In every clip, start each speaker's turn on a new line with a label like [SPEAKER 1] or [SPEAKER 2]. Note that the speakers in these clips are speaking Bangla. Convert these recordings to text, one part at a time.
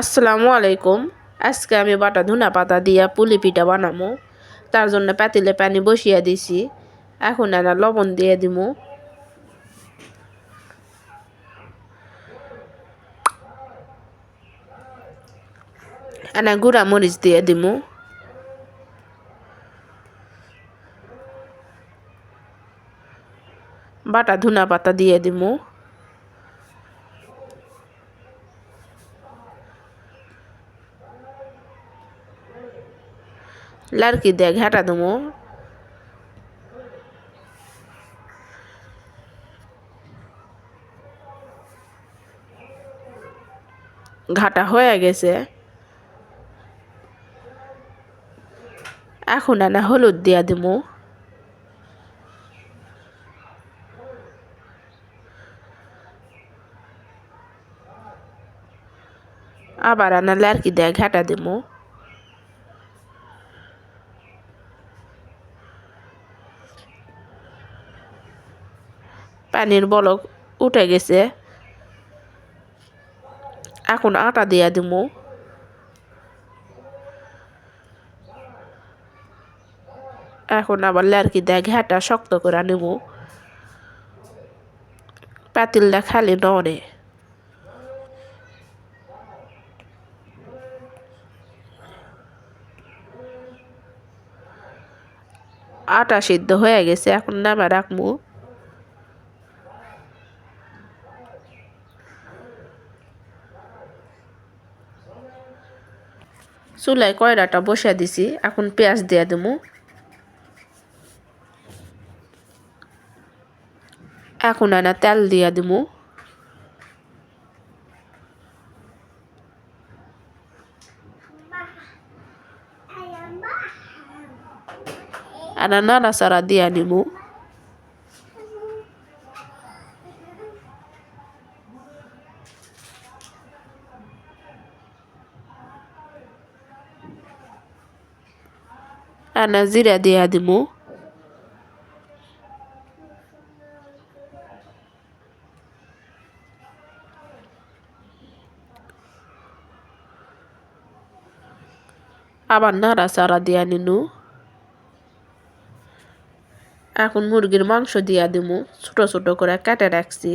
[SPEAKER 1] আসসালামু আলাইকুম। আজকে আমি বাটা ধুনা পাতা দিয়া পুলি পিঠা বানামো। তার জন্য পাতিলে পানি বসিয়ে দিছি। এখন এনা লবণ দিয়ে দিমু। এনা গুঁড়া মরিচ দিয়ে দিমু। বাটা ধুনা পাতা দিয়ে দিমু। লাড়কি দিয়ে, ঘাটা হয়ে গেছে। এখন আনা হলুদ দিয়া দেবো। আবার আনা লাড়কি দিয়ে, ঘাটা দেবো। পানির বলক উঠে গেছে। এখন আটা দিয়া দিব এখন আবার লারকি দেয় ঘাটা শক্ত করে নেব পাতিলটা খালি নড়ে। আটা সিদ্ধ হয়ে গেছে, এখন নামা রাখব চুলায় কয়রাটা বসে দিছি, এখন পেঁয়াজ দিয়ে দেবো এখন আনা তেল দিয়ে দেবো আনা নাড়াচাড়া দিয়ে নিব আনা জিরা দিয়া দিমু আবার নাড়াচাড়া দিয়া নিনু এখন মুরগির মাংস দিয়া দিমু ছোট ছোট করে কেটে রাখছি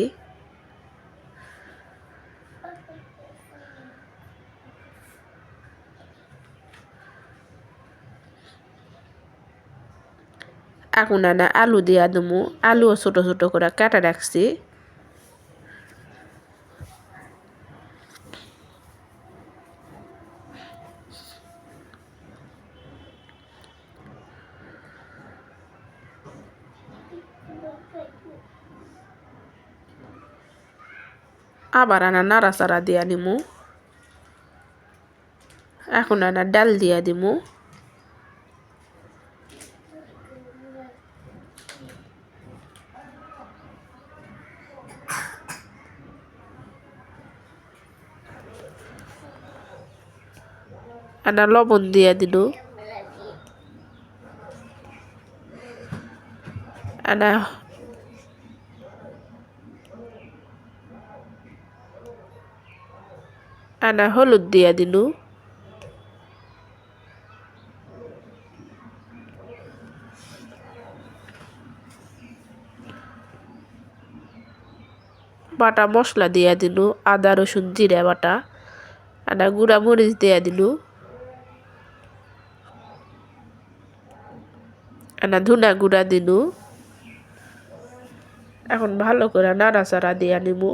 [SPEAKER 1] এখন আনা আলু দিয়া দেবো আলুও ছোট ছোট করে কেটে রাখছি আবার আনা নাড়াচাড়া দিয়া নিমু এখন আনা ডাল দিয়া দিমু আনা লবণ দিয়ে দিল। আনা আনা হলুদ দিয়া দিল। বাটা মশলা দিয়া দিল, আদা, রসুন, জিরা বাটা, আনা গুঁড়া মরিচ দিয়া দিল। আনা ধুনা গুঁড়া দিনু। এখন ভালো করে নাড়াচাড়া দিয়া নিমু।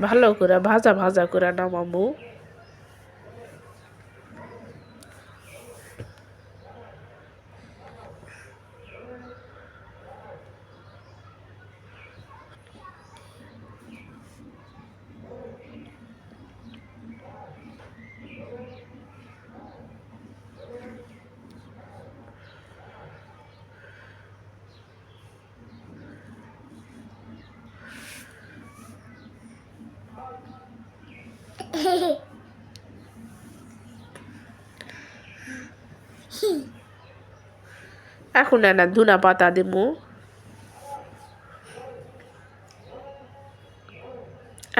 [SPEAKER 1] ভালো করে ভাজা ভাজা করে নামামু। এখন না, ধুনা পাতা দেবো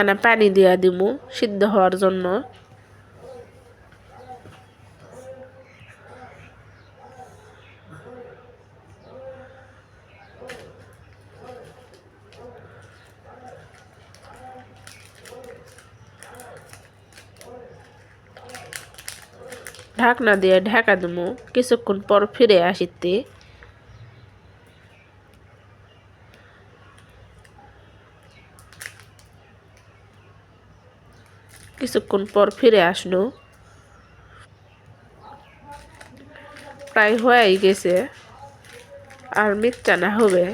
[SPEAKER 1] আনা পানি দিয়া দিমু, সিদ্ধ হওয়ার জন্য। ঢাকনা দিয়ে ঢাকা দেবো কিছুক্ষণ পর ফিরে আসিতে। কিছুক্ষণ পর ফিরে আসলো। প্রায় হয়েই গেছে। আর মিথ্যা না হবে।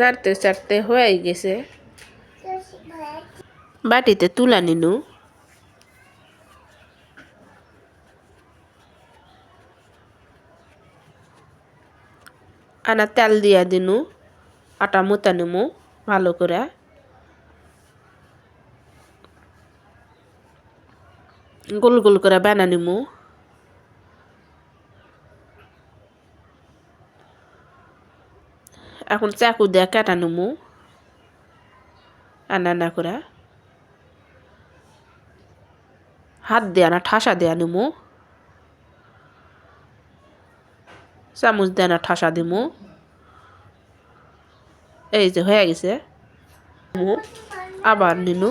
[SPEAKER 1] নাড়তে চাড়তে হয়েই গেছে। বাটিতে তুলা নিনু। আনা তেল দিয়া দিনু, আটা মুতা নিমু ভালো করে। গোল গোল করে বানা নিমু। এখন চাকু দিয়ে কাটা নিমু আনা না করে হাত দেয়া না ঠাসা দেয়া নিমু চামচ দেয়া না ঠাসা দিমু এই যে হয়ে গেছে আবার নিনু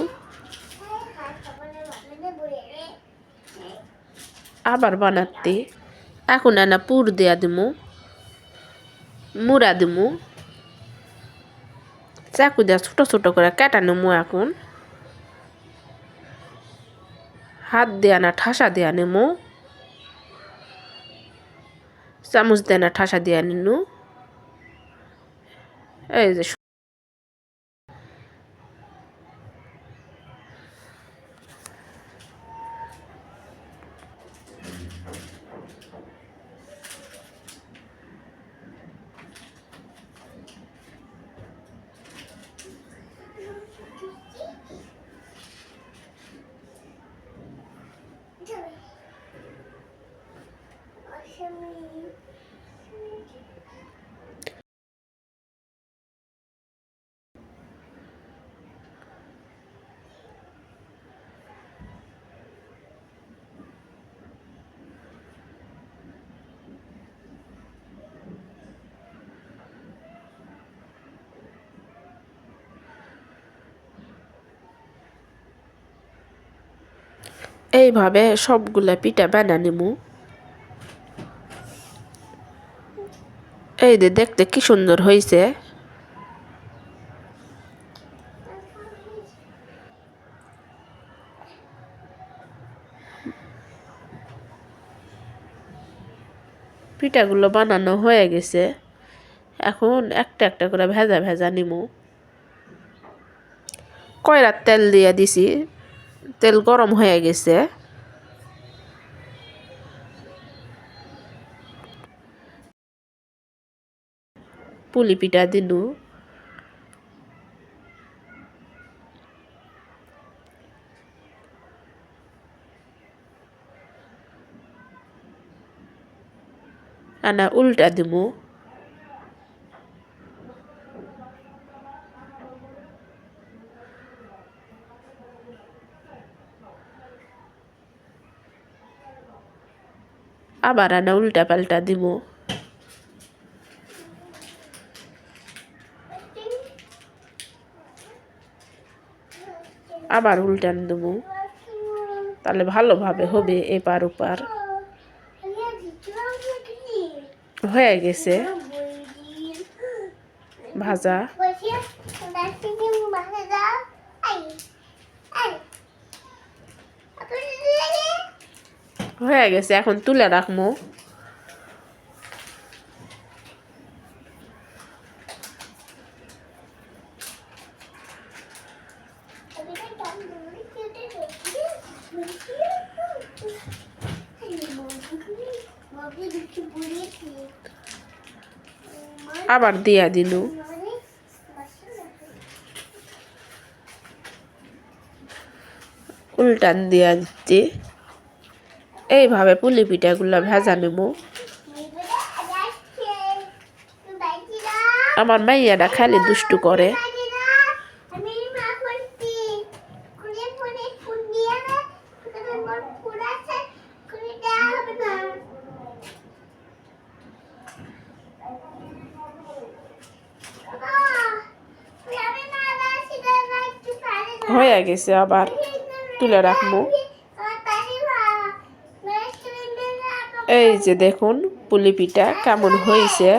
[SPEAKER 1] আবার বানাতে এখন আনা পুর দেয়া দিমু মুড়া দিমু চাকু দিয়ে ছোট ছোট করে কেটা নেমু এখন। হাত দেয়া না, ঠাসা দেয়া নেমো। চামচ দেয়া না, ঠাসা দেয়া নিনু। এই যে এইভাবে সবগুলা পিঠা বানা নিমু এই দেখতে কি সুন্দর হয়েছে পিঠাগুলো বানানো হয়ে গেছে। এখন একটা একটা করে ভেজা ভেজা নিমু। কয়রার তেল দিয়ে দিছি? তেল গরম হয়ে গেছে। পুলি পিঠা দিনু। আনা উল্টা দিমু। আবার আনা উল্টা পাল্টা দিব। আবার উল্টান দেব। তাহলে ভালোভাবে হবে এপার ওপার। হয়ে গেছে। ভাজা। হয়ে গেছে এখন তুলে রাখব। আবার দিয়া দিল।
[SPEAKER 2] উল্টান দিয়া দিচ্ছে। এইভাবে পুলি পিঠাগুলো ভেজা নেব। আমার মাইয়াটা খালি দুষ্টু করে। হয়ে গেছে আবার তুলে রাখব। এই যে দেখুন পুলি পিঠা কেমন হয়েছে।